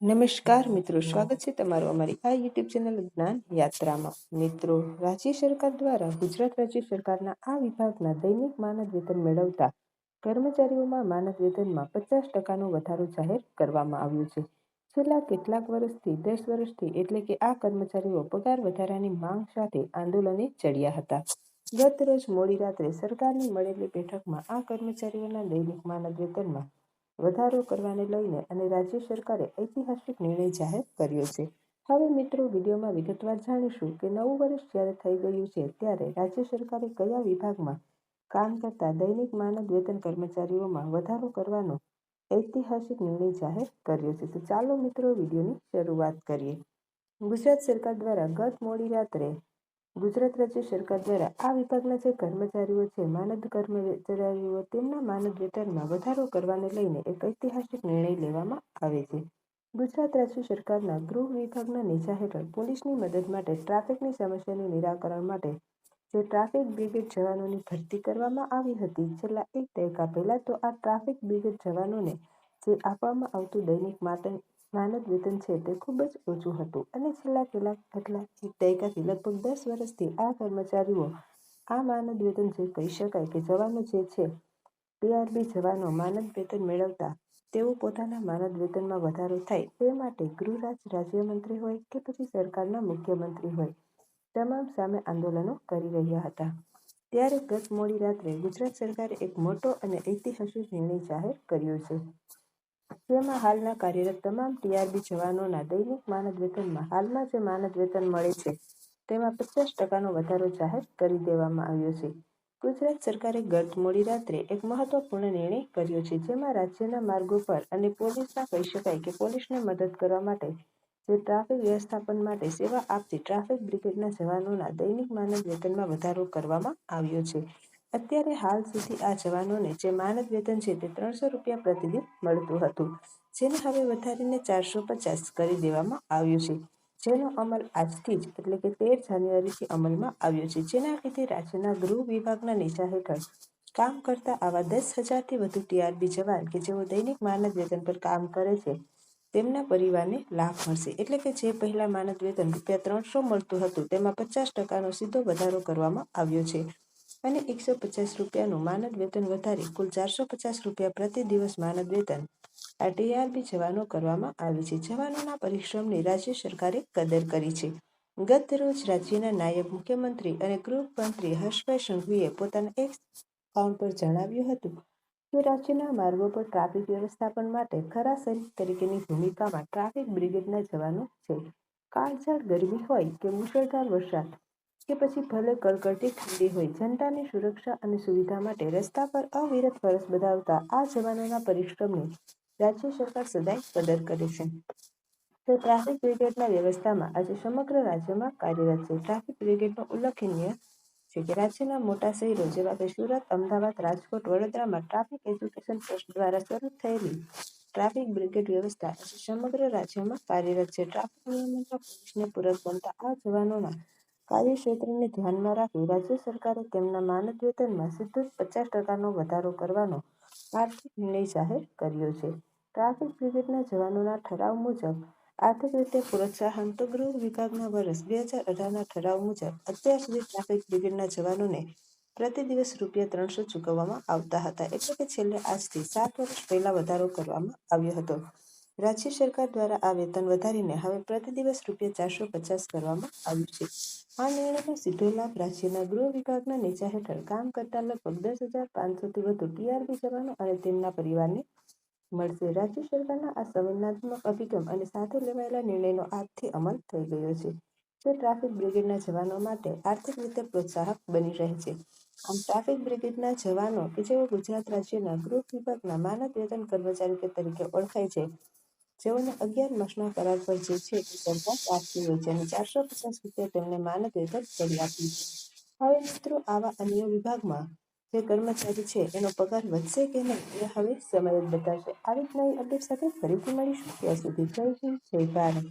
નમસ્કાર મિત્રો સ્વાગત છે તમારું અમારી આ યુટ્યુબ ચેનલ જ્ઞાન યાત્રામાં. મિત્રો રાજ્ય સરકાર દ્વારા ગુજરાત રાજ્ય સરકારના આ વિભાગના દૈનિક માનદ વેતન મેળવતા કર્મચારીઓમાં માનદ વેતનમાં પચાસ ટકાનો વધારો જાહેર કરવામાં આવ્યો છે. છેલ્લા કેટલાક વર્ષથી દસ વર્ષથી એટલે કે આ કર્મચારીઓ પગાર વધારાની માંગ સાથે આંદોલને ચડ્યા હતા. ગત રોજ મોડી રાત્રે સરકારની મળેલી બેઠકમાં આ કર્મચારીઓના દૈનિક માનદ વેતનમાં વધારો કરવાને લઈને અને રાજ્ય સરકારે ઐતિહાસિક નિર્ણય જાહેર કર્યો છે. હવે મિત્રો, વિડીયોમાં વિગતવાર જાણીશું કે નવું વર્ષ જ્યારે થઈ ગયું છે, ત્યારે રાજ્ય સરકારે કયા વિભાગમાં કામ કરતા દૈનિક માનદ વેતન કર્મચારીઓમાં વધારો કરવાનો ઐતિહાસિક નિર્ણય જાહેર કર્યો છે. તો ચાલો મિત્રો, વિડીયોની શરૂઆત કરીએ. ગુજરાત સરકાર દ્વારા ગત મોડી રાત્રે ગુજરાત રાજ્ય સરકાર દ્વારા આ વિભાગના જે કર્મચારીઓ છે, માનદ કર્મચારીઓ, તેમના માનદ વેતનમાં વધારો કરવાને લઈને એક ઐતિહાસિક નિર્ણય લેવામાં આવે છે. ગુજરાત રાજ્ય સરકારના ગૃહ વિભાગના નેજા હેઠળ પોલીસની મદદ માટે ટ્રાફિકની સમસ્યાનું નિરાકરણ માટે જે ટ્રાફિક બ્રિગેડ જવાનોની ભરતી કરવામાં આવી હતી, છેલ્લા એક દાયકા પહેલા તો આ ટ્રાફિક બ્રિગેડ જવાનોને જે આપવામાં આવતું દૈનિક માનદ વેતન છે તે ખૂબ જ ઓછું હતું. અને છેલ્લા કેટલાક કેટલા એક દાયકાથી લગભગ દસ વર્ષથી આ કર્મચારીઓ આ માનદ વેતન જે કહી શકાય કે જવાનો જે છે પીઆરબી જવાનો માનદ વેતન મેળવતા, તેઓ પોતાના માનદ વેતનમાં વધારો થાય તે માટે ગૃહરાજ રાજ્યમંત્રી હોય કે પછી સરકારના મુખ્યમંત્રી હોય, તમામ સામે આંદોલનો કરી રહ્યા હતા. ત્યારે ગત મોડી રાત્રે ગુજરાત સરકારે એક મોટો અને ઐતિહાસિક નિર્ણય જાહેર કર્યો છે. જેમાં હાલના કાર્યરત તમામ ટીઆરબી જવાનોના દૈનિક માનદ વેતનમાં હાલમાં જે માનદ વેતન મળે છે, તેમાં પચાસ ટકાનો વધારો જાહેર કરી દેવામાં આવ્યો છે. ગુજરાત સરકારે ગત મોડી રાત્રે એક મહત્વપૂર્ણ નિર્ણય કર્યો છે, જેમાં રાજ્યના માર્ગો પર અને પોલીસના કહી શકાય કે પોલીસને મદદ કરવા માટે જે ટ્રાફિક વ્યવસ્થાપન માટે સેવા આપતી ટ્રાફિક બ્રિગેડના જવાનોના દૈનિક માનદ વેતનમાં વધારો કરવામાં આવ્યો છે. અત્યારે હાલ સુધી આ જવાનોને જે માનદ વેતન છે તે ત્રણસો રૂપિયા પ્રતિદિન મળતું હતું, જેને હવે વધારીને ચારસો પચાસ કરી દેવામાં આવ્યું છે. જેનો અમલ આજથી જ એટલે કે તેર જાન્યુઆરીથી અમલમાં આવ્યો છે. જેના લીધે રાજ્યના ગૃહ વિભાગના નેજા હેઠળ કામ કરતા આવા દસ હજારથી વધુ ટીઆરબી જવાન કે જેઓ દૈનિક માનદ વેતન પર કામ કરે છે, તેમના પરિવારને લાભ મળશે. એટલે કે જે પહેલા માનદ વેતન રૂપિયા ત્રણસો મળતું હતું, તેમાં પચાસ ટકાનો સીધો વધારો કરવામાં આવ્યો છે. અને એકસો પચાસ રૂપિયાનું માનદ વેતન વધારી કુલ ચારસો પચાસ રૂપિયા પ્રતિ દિવસ માનદ વેતન આ ટીઆરપી જવાનો કરવામાં આવે છે. જવાનોના પરિશ્રમની રાજ્ય સરકારે કદર કરી છે. ગત રોજ રાજ્યના નાયબ મુખ્યમંત્રી અને ગૃહમંત્રી હર્ષભાઈ સંઘવીએ પોતાના એક અકાઉન્ટ પર જણાવ્યું હતું કે રાજ્યના માર્ગો પર ટ્રાફિક વ્યવસ્થાપન માટે ખરા સૈનિક તરીકેની ભૂમિકામાં ટ્રાફિક બ્રિગેડના જવાનો છે. કાળઝાળ ગરમી હોય કે મુશળધાર વરસાદ કે પછી ભલે કડકડતી ઠંડી હોય, જનતાની સુરક્ષા અને સુવિધા માટે રસ્તા પર અવિરત ફરજ બજાવતા આ જવાનોના પરિશ્રમની રાજ્ય સરકાર સદાય કદર કરે છે. તો ટ્રાફિક બ્રિગેડના વ્યવસ્થામાં આજે સમગ્ર રાજ્યમાં કાર્યરત છે. ટ્રાફિક બ્રિગેડનો ઉલ્લેખનીય છે કે રાજ્યના મોટા શહેરો જેવા કે સુરત, અમદાવાદ, રાજકોટ, વડોદરામાં ટ્રાફિક એજ્યુકેશન ટ્રસ્ટ દ્વારા શરૂ થયેલી ટ્રાફિક બ્રિગેડ વ્યવસ્થા સમગ્ર રાજ્યમાં કાર્યરત છે. ટ્રાફિક નિયમનના પોલીસને પૂરક બનતા આ જવાનોના કાર્યક્ષેત્રને ધ્યાનમાં રાખી રાજ્ય સરકારે તેમના માનદ વેતનમાં સીધો પચાસ ટકાનો વધારો કરવાનો આર્થિક નિર્ણય જાહેર કર્યો છે. ટ્રાફિક બ્રિગેડના જવાનોના ઠરાવ મુજબ, આર્થિક રીતે પ્રોત્સાહન તો ગૃહ વિભાગના વર્ષ બે હજાર અઢારના ઠરાવ મુજબ, અત્યાર સુધી ટ્રાફિક બ્રિગેડના જવાનોને પ્રતિ દિવસ રૂપિયા ત્રણસો ચૂકવવામાં આવતા હતા, એટલે કે છેલ્લે આજથી સાત વર્ષ પહેલા વધારો કરવામાં આવ્યો હતો. રાજ્ય સરકાર દ્વારા આ વેતન વધારીને હવે પ્રતિ દિવસ રૂપિયા ચારસો પચાસ કરવામાં આવ્યું છે. આ નિર્ણયનો સીધો લાભ રાજ્યના ગૃહ વિભાગના નેજા હેઠળ કામ કરતા લગભગ દસ હજાર પાંચસોથી વધુ ટીઆરપી જવાનો અને તેમના પરિવારને મળશે. રાજ્ય સરકારના આ સંવેદનાત્મક અભિગમ અને સાથે લેવાયેલા નિર્ણયનો આજથી અમલ થઈ ગયો છે. જે ટ્રાફિક બ્રિગેડના જવાનો માટે આર્થિક રીતે પ્રોત્સાહક બની રહે છે, આમ ટ્રાફિક બ્રિગેડના જવાનો કે જેઓ ગુજરાત રાજ્યના ગૃહ વિભાગના માનદ વેતન કર્મચારી તરીકે ઓળખાય છે જેઓને અગિયાર માસના કરાર પર જે છે તે સરકાર આપતી હોય છે અને ચારસો પચાસ રૂપિયા તેમને માનદ વેતન કરી આપ્યું છે હવે મિત્રો આવા અન્ય વિભાગમાં જે કર્મચારી છે એનો પગાર વધશે કે નહીં એ હવે સમય જ બતાવશે આવી જ નવી અપડેટ સાથે ફરીથી મળીશું ત્યાં સુધી જય હિન્દ જય ભારત